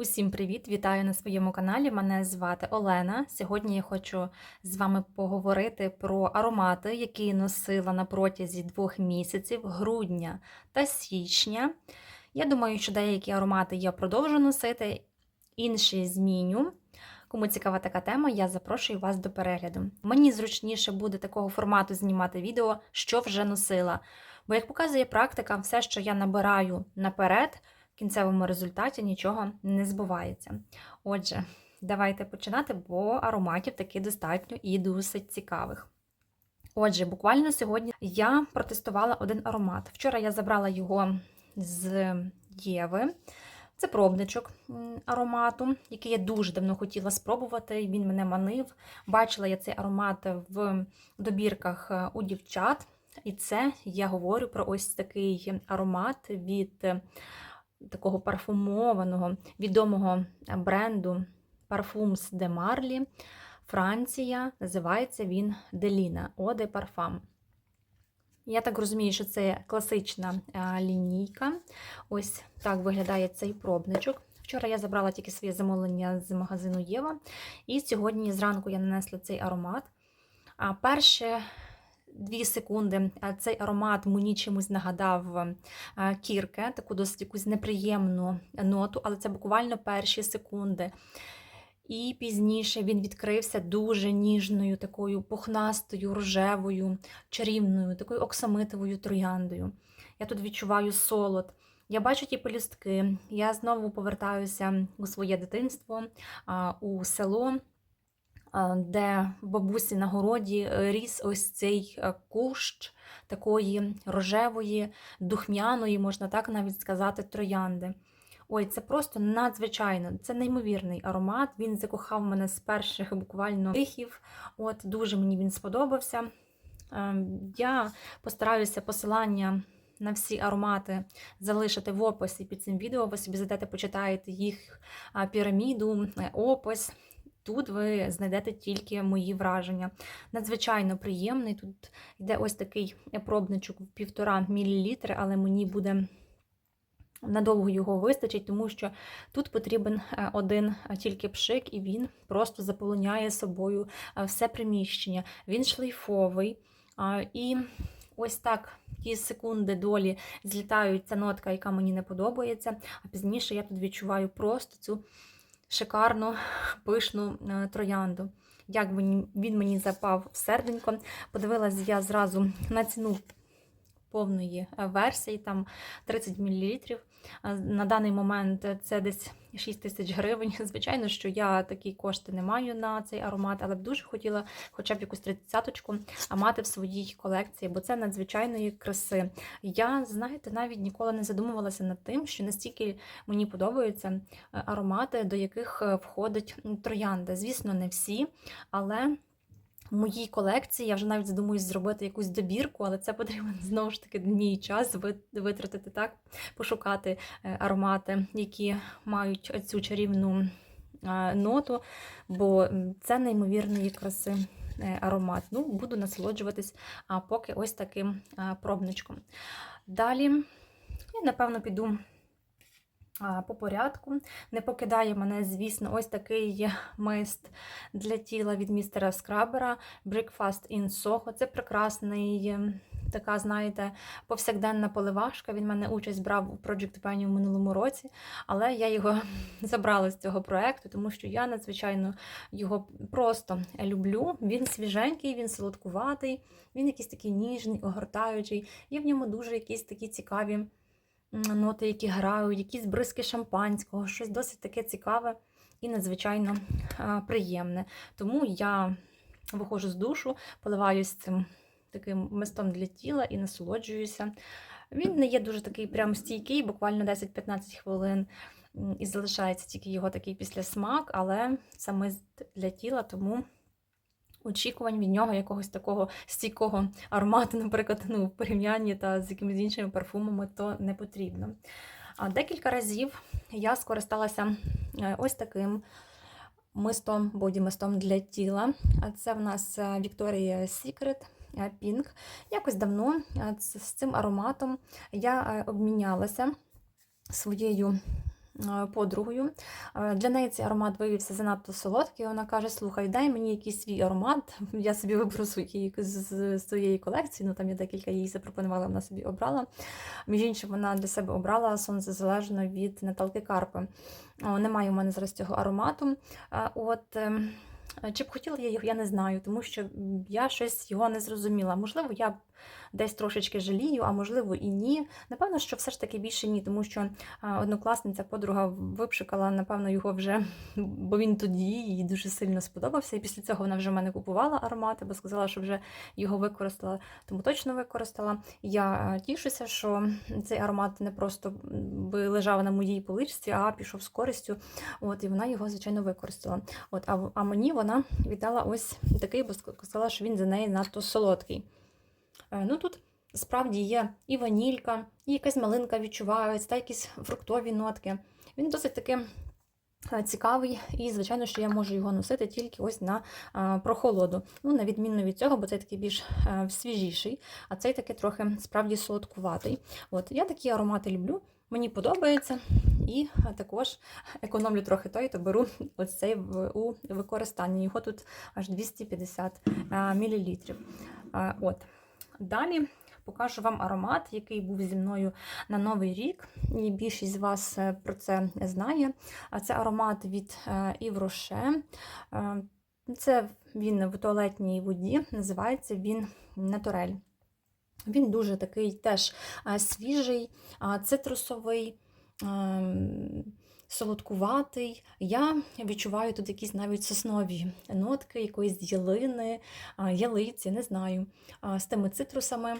Усім привіт! Вітаю на своєму каналі. Мене звати Олена. Сьогодні я хочу з вами поговорити про аромати, які носила на протязі двох місяців грудня та січня. Я думаю, що деякі аромати я продовжу носити, інші зміню. Кому цікава така тема, я запрошую вас до перегляду. Мені зручніше буде такого формату знімати відео, що вже носила. Бо, як показує практика, все, що я набираю наперед кінцевому результаті нічого не збувається. Отже, давайте починати, бо ароматів таки достатньо і досить цікавих. Отже, буквально сьогодні я протестувала один аромат. Вчора я забрала його з Єви. Це пробничок аромату, який я дуже давно хотіла спробувати. Він мене манив. Бачила я цей аромат в добірках е, у дівчат. І це я говорю про ось такий аромат від такого парфумованого відомого е, бренду Parfums de Marly, Франція. Називається він Деліна Eau de Parfum. Я так розумію, що це класична е, лінійка. Ось так виглядає цей пробничок. Вчора я забрала тільки своє замовлення з магазину Єва. І сьогодні зранку я нанесла цей аромат. А перше Дві секунди цей аромат мені чимось нагадав е, кірке, таку досить якусь неприємну ноту, але це буквально перші секунди. І пізніше він відкрився дуже ніжною, такою пухнастою, рожевою, чарівною, такою оксамитовою трояндою. Я тут відчуваю солод. Я бачу ті пелюстки, я знову повертаюся у своє дитинство, у село де бабусі на городі ріс ось цей кущ такої рожевої, духмяної, можна так навіть сказати, троянди. Ой, це просто надзвичайно, це неймовірний аромат. Він закохав мене з перших буквально дихів. От Дуже мені він сподобався. Ем, я постараюся посилання на всі аромати залишити в описі під цим відео. Ви собі зайдете, почитаєте їх піраміду, е, опис. Тут ви знайдете тільки мої враження. Надзвичайно приємний. Тут йде ось такий пробничок в півтора мілілітри, але мені буде надовго його вистачить, тому що тут потрібен е, один тільки пшик, і він просто заполоняє собою е, все приміщення. Він шлейфовий. І ось так. Ті секунди долі злітають ця нотка, яка мені не подобається. А пізніше я тут відчуваю просто цю шикарну пишну троянду. Як він мені запав в серденько. Подивилась я зразу на ціну повної версії, там 30 мл. На даний момент це десь 6 тисяч гривень. Звичайно, що я такі кошти не маю на цей аромат, але б дуже хотіла хоча б якусь 30-ку мати в своїй колекції, бо це надзвичайної краси. Я, знаєте, навіть ніколи не задумувалася над тим, що настільки мені подобаються е, аромати, до яких е, входить троянда. Звісно, не всі, але моїй колекції. Я вже навіть задумуюсь зробити якусь добірку, але це потрібно знову ж таки мій час витратити так, пошукати е, аромати, які мають цю чарівну е, ноту, бо це неймовірної краси. Е, аромат. Ну, Буду насолоджуватись поки ось таким пробничком. Далі, я, напевно, піду по порядку. Не покидає мене, звісно, ось такий мист для тіла від містера Скрабера Breakfast in Soho. Це прекрасний. Така, знаєте, повсякденна поливашка. Він мене участь брав у Project Penny в минулому році, але я його забрала з цього проекту, тому що я надзвичайно його просто люблю. Він свіженький, він солодкуватий, він якийсь такий ніжний, огортаючий. Є в ньому дуже якісь такі цікаві ноти, які грають, якісь бризки шампанського, щось досить таке цікаве і надзвичайно приємне. Тому я виходжу з душу, поливаюсь цим таким мистом для тіла і насолоджуюся. Він не є дуже такий прям стійкий, буквально 10-15 хвилин. І залишається тільки його такий післясмак, але саме для тіла, тому очікувань від нього якогось такого стійкого аромату, наприклад, ну, в порівнянні та з якимись іншими парфумами, то не потрібно. А Декілька разів я скористалася е, ось таким мистом, боді-мистом для тіла. Це в нас е, Victoria's Secret е, Pink. Якось давно з цим ароматом я обмінялася своєю подругою. Е, Для неї цей аромат виявився занадто солодкий. Вона каже: Слухай, дай мені якийсь свій аромат. Я собі виберу свої з, своєї колекції. Ну там я декілька їй запропонувала, вона собі обрала. Між іншим, вона для себе обрала сонцезалежно від Наталки Карпи. О, Немає у мене зараз цього аромату. Е, От. ем, Чи б хотіла я його, я не знаю, тому що я щось його не зрозуміла. Можливо, я десь трошечки жалію, а можливо і ні. Напевно, що все ж таки більше ні, тому що однокласниця, подруга випшикала, напевно, його вже, бо він тоді їй дуже сильно сподобався. І після цього вона вже в мене купувала аромати, бо сказала, що вже його використала, тому точно використала. Я тішуся, що цей аромат не просто би лежав на моїй поличці, а пішов з користю. От, і вона його, звичайно, використала. От, а, а мені вона віддала ось такий, бо сказала, що він за неї надто солодкий. Е, Ну тут справді є і ванілька, і якась малинка відчувається, та якісь фруктові нотки. Він досить таки е, цікавий, і, звичайно, що я можу його носити тільки ось на е, прохолоду. Ну, на відміну від цього, бо цей такий більш свіжіший, а цей такий трохи справді солодкуватий. От я такі аромати люблю. Мені подобається, і також економлю трохи той, то беру ось цей у використанні. Його тут аж 250 мл. От. Далі покажу вам аромат, який був зі мною на Новий рік. І більшість з вас е, про це знає. Це аромат від Rocher. Е, Це він в туалетній воді, називається він Натурель. Він дуже такий теж е, свіжий, цитрусовий. Солодкуватий. Я відчуваю тут якісь навіть соснові нотки, якоїсь ялини, ялиці, не знаю, з тими цитрусами.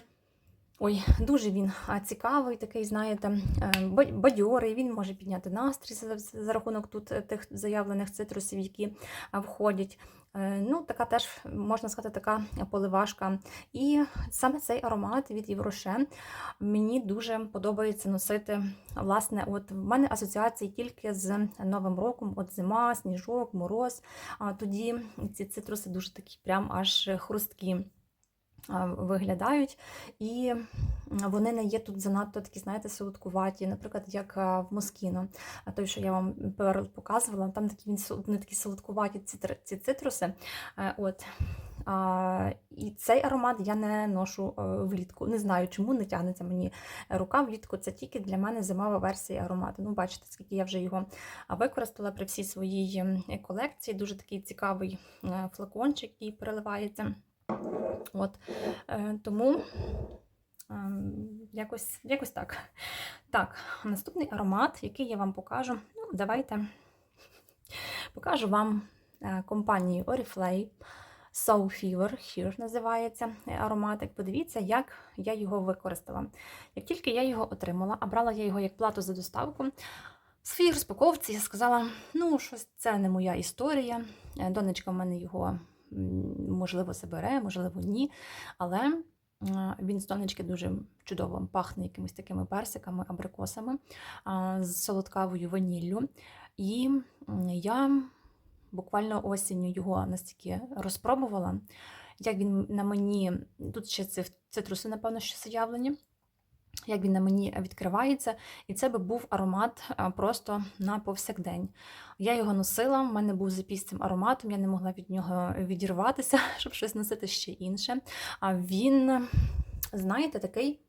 Ой, дуже він цікавий, такий, знаєте, е, бадьорий. Він може підняти настрій за, рахунок тут е, тих заявлених цитрусів, які входять. Е, Ну, така теж, можна сказати, така поливашка. І саме цей аромат від Євроше мені дуже подобається носити. Власне, от в мене асоціації тільки з Новим роком, от зима, сніжок, мороз. Тоді ці цитруси дуже такі прям аж хрусткі виглядають. І вони не є тут занадто такі, знаєте, солодкуваті, наприклад, як в Москіно. А той, що я вам Перл показувала, там такі вони такі солодкуваті ці, цитруси. Е, От. А, і цей аромат я не ношу е, влітку. Не знаю, чому не тягнеться мені рука влітку. Це тільки для мене зимова версія аромату. Ну, бачите, скільки я вже його використала при всій своїй колекції. Дуже такий цікавий е, флакончик, який переливається. От, е, тому ем, якось, якось так. Так, наступний аромат, який я вам покажу. Ну, давайте покажу вам е, компанію Oriflame. Soul Fever Here називається е, ароматик. Подивіться, як я його використала. Як тільки я його отримала, а брала я його як плату за доставку, в своїй розпаковці я сказала: ну, щось це не моя історія. Донечка в мене його можливо забере, можливо, ні. Але він з донечки дуже чудово пахне якимись такими персиками, абрикосами, з солодкавою ваніллю. І я буквально осінню його настільки розпробувала, як він на мені, тут ще цитруси, напевно, що заявлені. Як він на мені відкривається, і це би був аромат просто на повсякдень. Я його носила, в мене був запіс цим ароматом, я не могла від нього відірватися, щоб щось носити ще інше. А він, знаєте, такий.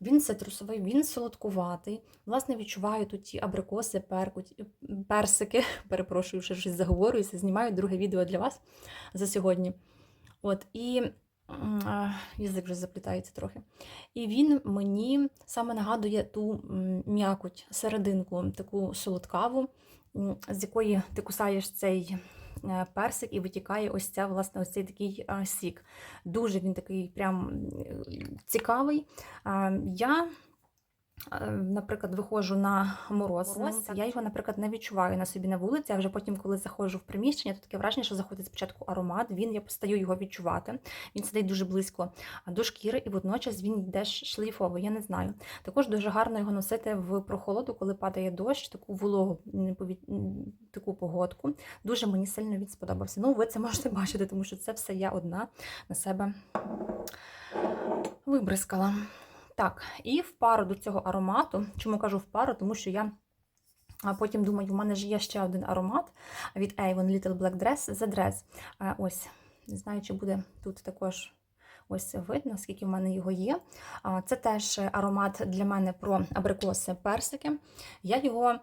Він цитрусовий, він солодкуватий. Власне, відчуваю тут ті абрикоси, перкуть, персики. Перепрошую, що щось заговорююся. Знімаю друге відео для вас за сьогодні. От, і язик вже заплітається трохи. І він мені саме нагадує ту м'якоть, серединку, таку солодкаву, з якої ти кусаєш цей е, персик і витікає ось ця, власне, ось цей такий сік. Дуже він такий прям цікавий. Я, наприклад, виходжу на мороз. Мороз, Я його, наприклад, не відчуваю на собі на вулиці, а вже потім, коли заходжу в приміщення, то таке враження, що заходить спочатку аромат, він, я постаю його відчувати. Він сидить дуже близько до шкіри, і водночас він йде ш- шлейфовий, я не знаю. Також дуже гарно його носити в прохолоду, коли падає дощ, таку вологу, таку погодку. Дуже мені сильно він сподобався. Ну, ви це можете бачити, тому що це все я одна на себе вибризкала. Так, і в пару до цього аромату, чому кажу в пару, тому що я потім думаю, в мене ж є ще один аромат від Avon Little Black Dress The Dress. Ось, не знаю, чи буде тут також ось видно, скільки в мене його є. Це теж аромат для мене про абрикоси персики. Я його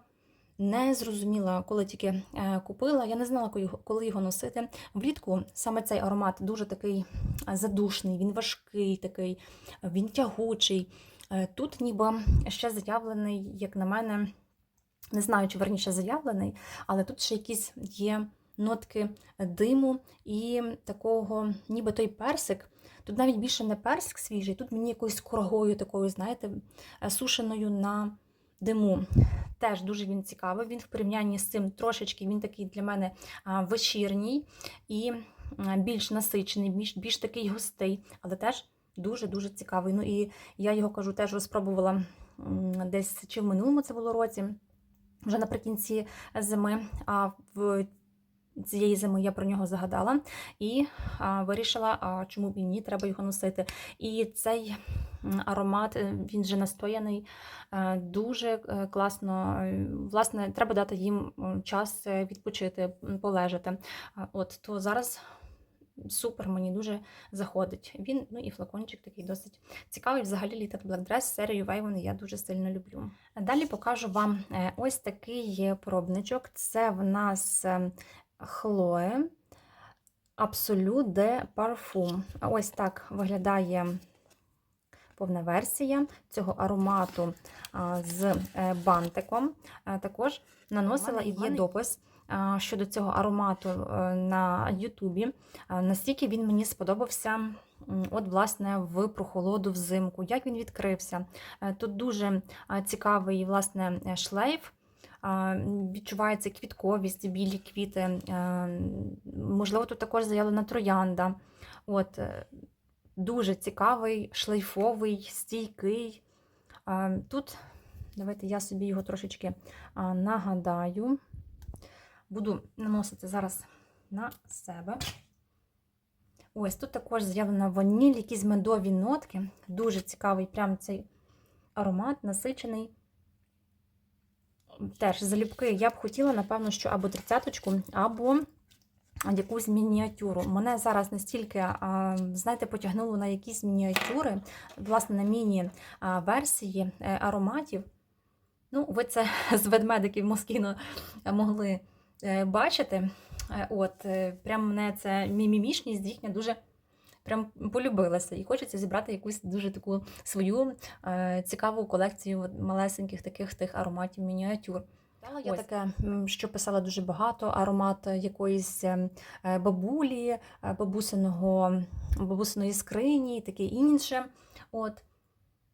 не зрозуміла, коли тільки е, купила. Я не знала, коли його- носити. Влітку саме цей аромат дуже такий е, задушний, він важкий, такий, він тягучий. Е, Тут ніби ще заявлений, як на мене, не знаю, чи верніше заявлений, але тут ще якісь є нотки диму і такого, ніби той персик. Тут навіть більше не персик свіжий, тут мені якоюсь курагою такою, знаєте, сушеною на диму. Теж дуже він цікавий. Він в порівнянні з цим трошечки він такий для мене вечірній і більш насичений, більш, більш такий густий, але теж дуже-дуже цікавий. Ну і я його кажу, теж розпробувала десь чи в минулому це було році, вже наприкінці зими. А в цієї зими я про нього загадала і а, вирішила, а, чому б і ні, треба його носити. І цей аромат, е, він вже настояний, е, дуже е, класно. Власне, треба дати їм час відпочити, полежати. От, то зараз супер, мені дуже заходить. Він, ну і флакончик такий досить цікавий. Взагалі Little Black Dress серію Вейвен я дуже сильно люблю. Далі покажу вам ось такий пробничок. Це в нас Хлоe Absolute de Parfum. Ось так виглядає повна версія цього аромату з е, бантиком. Також наносила і є допис щодо цього аромату е, на Ютубі. Настільки він мені сподобався. От, власне, в прохолоду взимку, як він відкрився. Е, Тут дуже цікавий власне е, шлейф. Відчувається квітковість, білі квіти. Можливо, тут також заявлена троянда. От, е, дуже цікавий, шлейфовий, стійкий. Тут, давайте я собі його трошечки нагадаю. Буду наносити зараз на себе. Ось тут також з'явлена ваніль, якісь медові нотки. Дуже цікавий прям цей аромат, насичений. Теж залюбки я б хотіла, напевно, що або тридцяточку, або якусь мініатюру. Мене зараз настільки, знаєте, потягнуло на якісь мініатюри, власне, на міні-версії е, ароматів. Ну, ви це з ведмедиків Москіно могли е, бачити. Е, От, прям мене це мімімішність їхня дуже прям полюбилася. І хочеться зібрати якусь дуже таку свою е, цікаву колекцію малесеньких таких тих ароматів мініатюр. Я Ось. таке, що писала дуже багато, аромат якоїсь е, е, бабулі, е, бабусиного, бабусиної скрині і таке інше. От.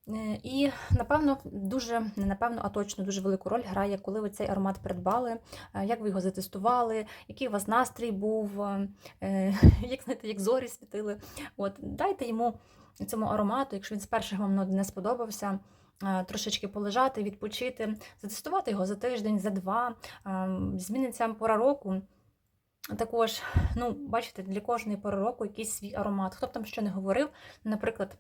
Е, І, напевно, дуже, не напевно, а точно дуже велику роль грає, коли ви цей аромат придбали, е, як ви його затестували, який у вас настрій був, е, як, знаєте, як зорі світили. От, дайте йому цьому аромату, якщо він з перших вам не сподобався, трошечки полежати, відпочити, затестувати його за тиждень, за два. Зміниться пора року. Також, ну, бачите, для кожної пори року якийсь свій аромат. Хто б там що не говорив, наприклад,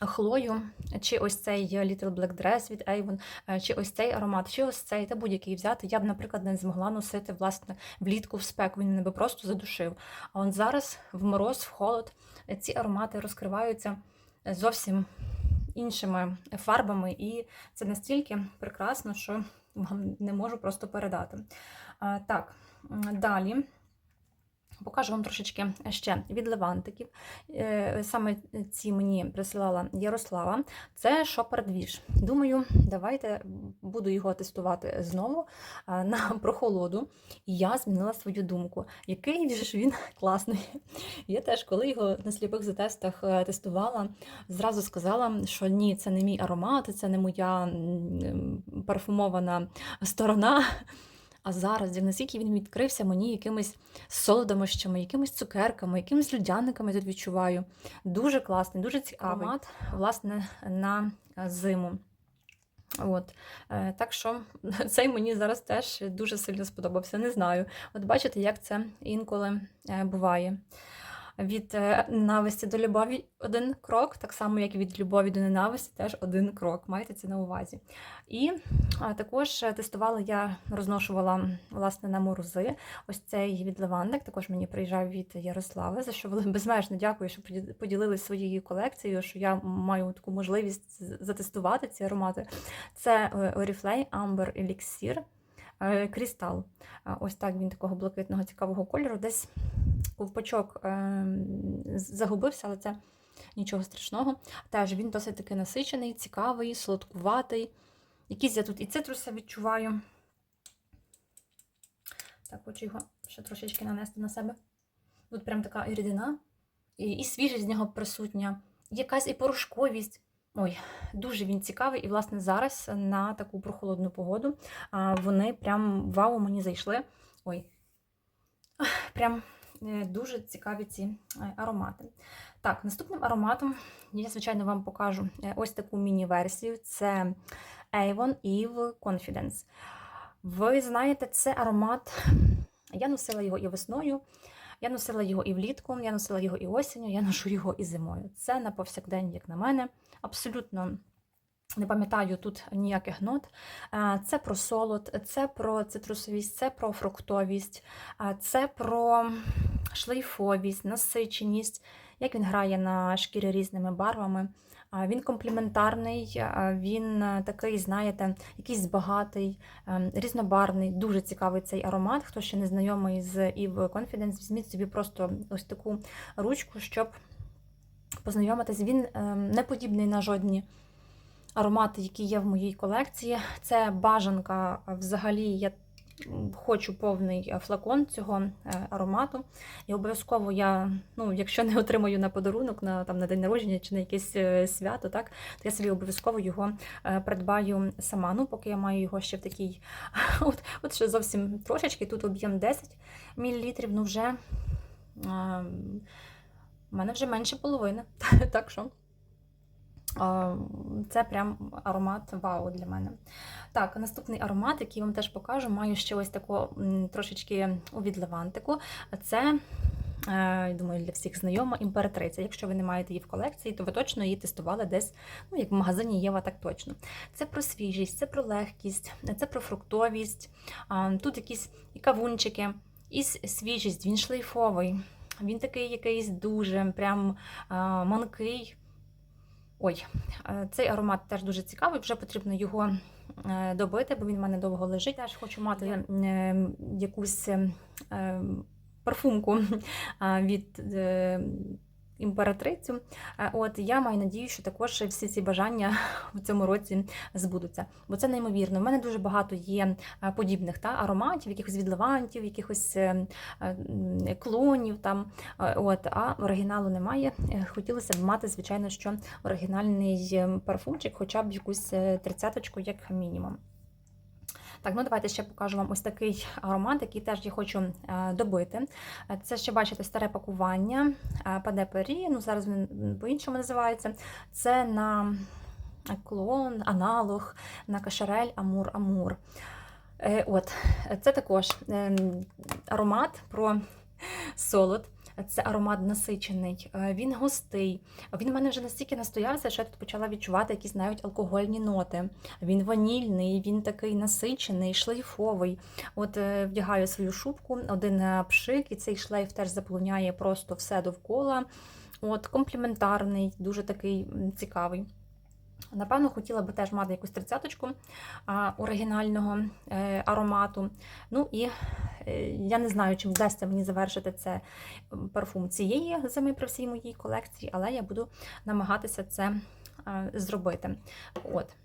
Хлою, чи ось цей Little Black Dress від Avon, е, чи ось цей аромат, чи ось цей, та будь-який взяти, я б, наприклад, не змогла носити власне влітку в спеку. Він мене би просто задушив. А он зараз в мороз, в холод, е, ці аромати розкриваються зовсім іншими фарбами, і це настільки прекрасно, що вам не можу просто передати. Так, далі. Покажу вам трошечки ще від левантиків. Е, Саме ці мені присилала Ярослава. Це шопер-двіж. Думаю, давайте буду його тестувати знову е, на прохолоду. І я змінила свою думку. Який ж він класний. Я теж, коли його на сліпих затестах е, тестувала, зразу сказала, що ні, це не мій аромат, це не моя парфумована сторона. А зараз, наскільки він відкрився мені якимись солодощами, якимись цукерками, якимись людяниками тут відчуваю. Дуже класний, дуже цікавий аромат, власне, на зиму. От. Е, Так що цей мені зараз теж дуже сильно сподобався. Не знаю. От бачите, як це інколи е, буває. Від е, ненависті до любові один крок, так само, як і від любові до ненависті, теж один крок. Майте це на увазі. І також тестувала я, розношувала власне на морози. Ось цей від лавандик. Також мені приїжджав від Ярослави, за що безмежно дякую, що поді- поділились своєю колекцією, що я маю таку можливість затестувати ці аромати. Це е, Oriflame Amber Elixir. Е, Крістал. Ось так він такого блакитного цікавого кольору. Десь ковпачок е, загубився, але це нічого страшного. Теж він досить таки насичений, цікавий, солодкуватий. Якісь я тут і цитруси відчуваю. Так, хочу його ще трошечки нанести на себе. Тут прям така і рідина, і, і свіжість з нього присутня, якась і порошковість. Ой, дуже він цікавий. І, власне, зараз на таку прохолодну погоду вони прям вау мені зайшли. Ой, прям е, дуже цікаві ці е, аромати. Так, наступним ароматом я, звичайно, вам покажу е, ось таку міні-версію. Це Avon Eve Confidence. Ви знаєте, це аромат. Я носила його і весною, я носила його і влітку, я носила його і осінню, я ношу його і зимою. Це на повсякдень, як на мене. Абсолютно не пам'ятаю тут ніяких нот. Це про солод, це про цитрусовість, це про фруктовість, це про шлейфовість, насиченість, як він грає на шкірі різними барвами. Він компліментарний, він е, такий, знаєте, якийсь багатий, ем, різнобарвний, дуже цікавий цей аромат. Хто ще не знайомий з Eve Confidence, візьміть собі просто ось таку ручку, щоб познайомитись. Він ем, не подібний на жодні аромати, які є в моїй колекції. Це бажанка взагалі. Я хочу повний е, флакон цього е, аромату. І обов'язково я, ну, якщо не отримаю на подарунок на, там, на день народження чи на якесь е, свято, так, то я собі обов'язково його придбаю сама. Ну, поки я маю його ще в такій. От, от ще зовсім трошечки. Тут об'єм 10 мл, ну вже е, в мене вже менше половини. Так що. Це прям аромат вау для мене. Так, наступний аромат, який вам теж покажу, маю ще ось таку трошечки у відливантику. Це, е, я думаю, для всіх знайома імператриця. Якщо ви не маєте її в колекції, то ви точно її тестували десь, ну, як в магазині Єва, так точно. Це про свіжість, це про легкість, це про фруктовість. Тут якісь і кавунчики, і свіжість, він шлейфовий. Він такий якийсь дуже прям манкий. Ой, е, цей аромат теж дуже цікавий, вже потрібно його е, добити, бо він в мене довго лежить. Теж хочу мати е, якусь е, е, парфумку від імператрицю. Е, От я маю надію, що також всі ці бажання в цьому році збудуться. Бо це неймовірно. У мене дуже багато є е, подібних та, ароматів, якихось відливантів, якихось е, клонів там. От, а оригіналу немає. Хотілося б мати, звичайно, що оригінальний е, парфумчик, хоча б якусь тридцяточку, як мінімум. Так, ну давайте ще покажу вам ось такий аромат, який теж я хочу е, добити. Це ще бачите старе пакування е, Паде Пері, ну зараз він по-іншому називається. Це на клон, аналог, на кашарель Амур Амур. Е, От, це також ем, аромат про солод. Це аромат насичений, е, він густий. Він в мене вже настільки настоявся, що я тут почала відчувати якісь навіть алкогольні ноти. Він ванільний, він такий насичений, шлейфовий. От е, вдягаю свою шубку, один е, пшик, і цей шлейф теж заполоняє просто все довкола. От, компліментарний, дуже такий цікавий. Напевно, хотіла би теж мати якусь тридцяточку оригінального е, аромату. Ну і е, я не знаю, чим вдасться мені завершити це парфум цієї зими при всій моїй колекції, але я буду намагатися це е, зробити. От.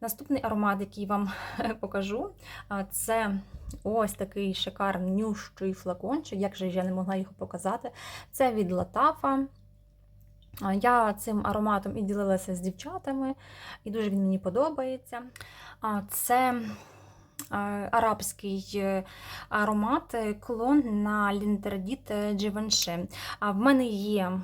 Наступний аромат, який вам покажу, це ось такий шикарнющий флакончик, як же я не могла його показати. Це від Латафа. Я цим ароматом і ділилася з дівчатами, і дуже він мені подобається. Це е, арабський е, аромат, е, клон на лінтердіт Givenchy. В мене є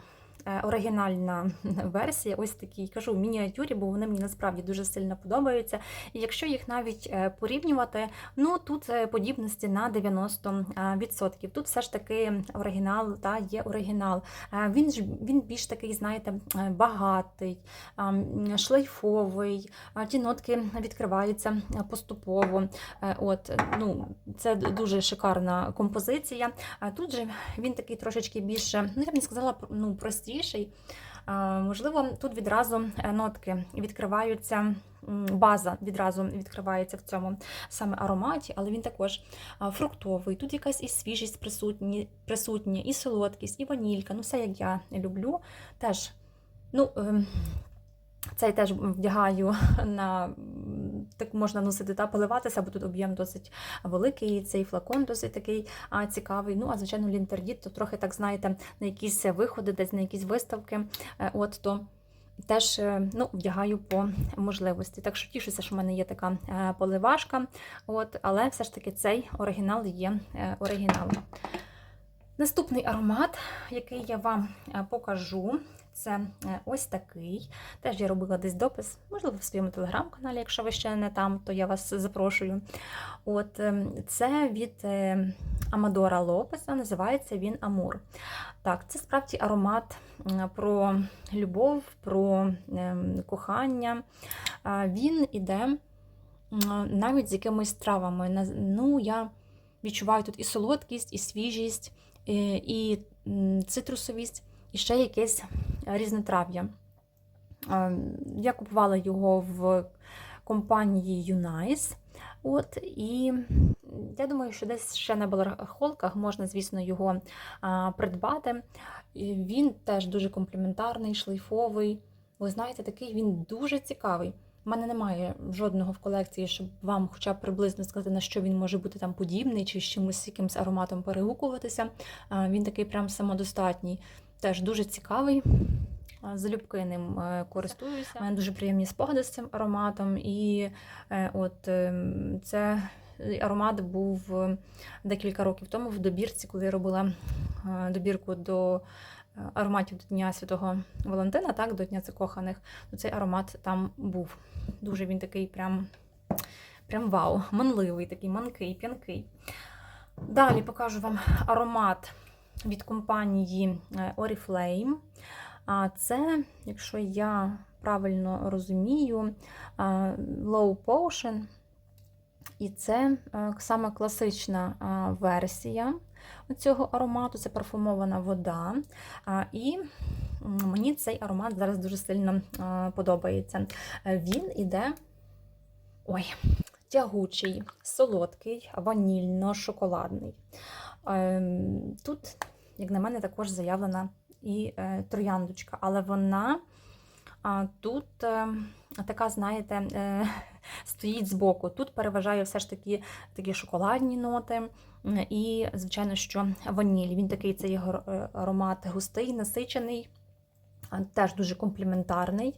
оригінальна версія, ось такі кажу мініатюрі, бо вони мені насправді дуже сильно подобаються. І якщо їх навіть е, порівнювати, ну тут е, подібності на 90%. Тут все ж таки оригінал та є оригінал. Е, Він ж він більш такий, знаєте, е, багатий, шлейфовий, ті нотки відкриваються е, поступово. Е, От, е, ну, це дуже шикарна композиція. Тут же він такий трошечки більше, ну я б не сказала, ну, простіший. А, Можливо, тут відразу е, нотки відкриваються, база відразу відкривається в цьому саме ароматі, але він також фруктовий. Тут якась і свіжість присутні, присутня, і солодкість, і ванілька. Ну, все як я люблю. Теж, ну, ем, цей теж вдягаю на так можна носити та поливатися, бо тут об'єм досить великий, цей флакон досить такий а, цікавий. Ну, а звичайно, лінтердіт, то трохи так знаєте, на якісь виходи, десь на якісь виставки. е, От то теж е, ну, вдягаю по можливості. Так що тішуся, що в мене є така е, поливашка. От, але все ж таки цей оригінал є оригіналом. Наступний аромат, який я вам е, покажу, це е, ось такий. Теж я робила десь допис, можливо, в своєму телеграм-каналі, якщо ви ще не там, то я вас запрошую. От ем, це від е, Амадора Лопеса, називається він Амур. Так, це справді аромат про любов, про ем, кохання. Він іде навіть з якимись травами. Ну, я відчуваю тут і солодкість, і свіжість, і, і цитрусовість, і ще якесь різнотрав'я. Е, Я купувала його в компанії Unice. От, і я думаю, що десь ще на барахолках можна, звісно, його а, придбати. Він теж дуже компліментарний, шлейфовий. Ви знаєте, такий він дуже цікавий. У мене немає жодного в колекції, щоб вам хоча б приблизно сказати, на що він може бути там подібний, чи з чимось якимось ароматом перегукуватися. Він такий прям самодостатній, теж дуже цікавий. Залюбки ним е, користуюся. У мене дуже приємні спогади з цим ароматом. І е, от ем, це аромат був е, декілька років тому в добірці, коли я робила е, добірку до е, ароматів до Дня Святого Валентина, так, до Дня Закоханих, то цей аромат там був. Дуже він такий прям, прям вау, манливий, такий манкий, п'янкий. Далі покажу вам аромат від компанії е, Oriflame. А це, якщо я правильно розумію, Low Potion. І це е, саме класична версія цього аромату, це парфумована вода. І мені цей аромат зараз дуже сильно подобається. Е, Він іде ой, тягучий, солодкий, ванільно-шоколадний. Ем, Тут, як на мене, також заявлена і е, трояндочка, але вона тут е, така, знаєте, е, стоїть збоку. Тут переважає все ж таки такі шоколадні ноти. І, звичайно, що ваніль. Він такий цей е, аромат густий, насичений, теж дуже компліментарний.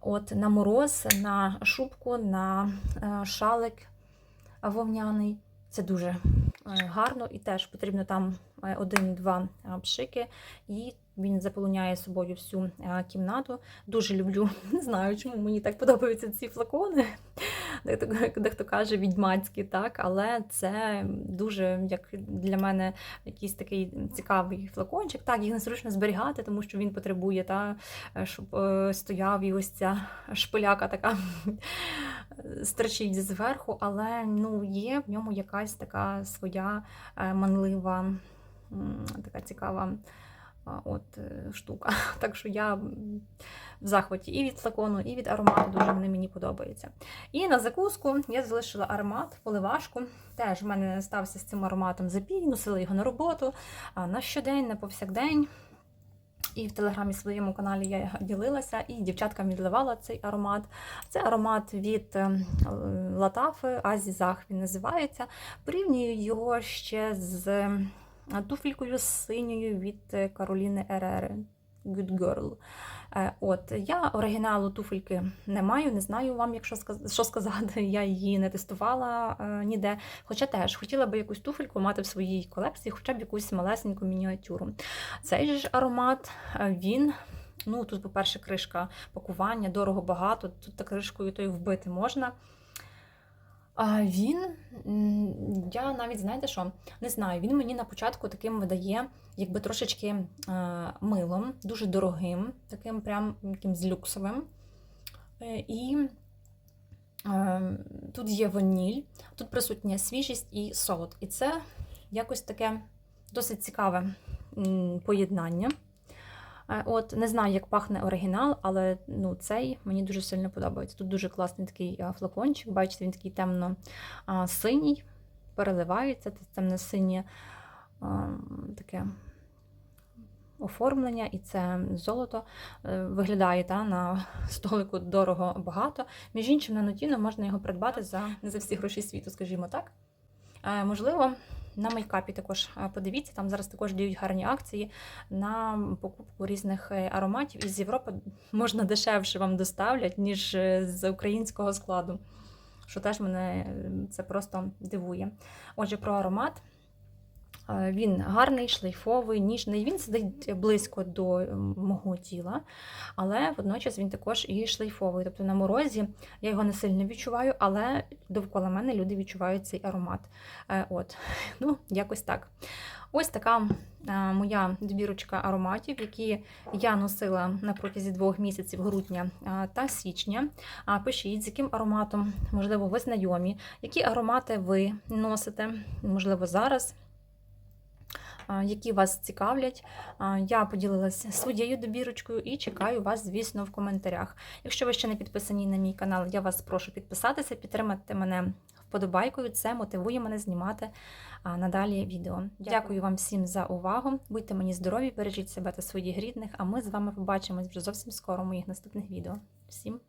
От на мороз, на шубку, на шалик вовняний. Це дуже гарно і теж потрібно там один-два пшики, і він заполоняє собою всю е, кімнату. Дуже люблю, не знаю, чому мені так подобаються ці флакони. Дехто, каже відьмацькі, так, але це дуже як для мене якийсь такий цікавий флакончик. Так, їх незручно зберігати, тому що він потребує, та, щоб е, стояв і ось ця шпиляка така стерчить зверху, але ну, є в ньому якась така своя е, манлива, така цікава от, е, штука. Так що я в захваті і від флакону, і від аромату дуже вони мені подобаються. І на закуску я залишила аромат, поливашку. Теж в мене стався з цим ароматом запій, носила його на роботу, на щодень, на повсякдень. І в телеграмі своєму каналі я ділилася, і дівчаткам відливала цей аромат. Це аромат від е, Латафи, Азізах він називається. Порівнюю його ще з туфелькою синьою від е, Кароліни Ерери. Good Girl. Е, От я оригіналу туфельки не маю, не знаю вам, якщо що сказати. Я її не тестувала е, ніде. Хоча теж хотіла би якусь туфельку мати в своїй колекції, хоча б якусь малесеньку мініатюру. Цей ж аромат він. Ну, тут, по-перше, кришка пакування, дорого багато. Тут та кришкою то й вбити можна. А він, я навіть знаєте що, не знаю, він мені на початку таким видає, якби трошечки е, милом, дуже дорогим, таким прям якимсь люксовим. Е, І е, тут є ваніль, тут присутня свіжість і солод. І це якось таке досить цікаве поєднання. Е, От не знаю, як пахне оригінал, але ну, цей мені дуже сильно подобається. Тут дуже класний такий флакончик. Бачите, він такий темно-синій, переливається, це темно-синє таке оформлення, і це золото е, виглядає та, на столику дорого багато. Між іншим, на Нотіно можна його придбати за не за всі гроші світу, скажімо так. Е, Можливо, на мейкапі також е, подивіться, там зараз також діють гарні акції на покупку різних е, ароматів. Із Європи можна дешевше вам доставлять, ніж е, з українського складу. Що теж мене це просто дивує. Отже, про аромат. Е, Він гарний, шлейфовий, ніжний. Він сидить близько до мого тіла, але водночас він також і шлейфовий. Тобто на морозі я його не сильно відчуваю, але довкола мене люди відчувають цей аромат. Е, От, ну, якось так. Ось така е, моя добірочка ароматів, які я носила на протязі двох місяців грудня та січня. Пишіть, з яким ароматом, можливо, ви знайомі, які аромати ви носите, можливо, зараз. Які вас цікавлять, я поділилася своєю добірочкою і чекаю вас, звісно, в коментарях. Якщо ви ще не підписані на мій канал, я вас прошу підписатися, підтримати мене вподобайкою. Це мотивує мене знімати надалі відео. Дякую вам всім за увагу. Будьте мені здорові, бережіть себе та своїх рідних. А ми з вами побачимось вже зовсім скоро в моїх наступних відео. Всім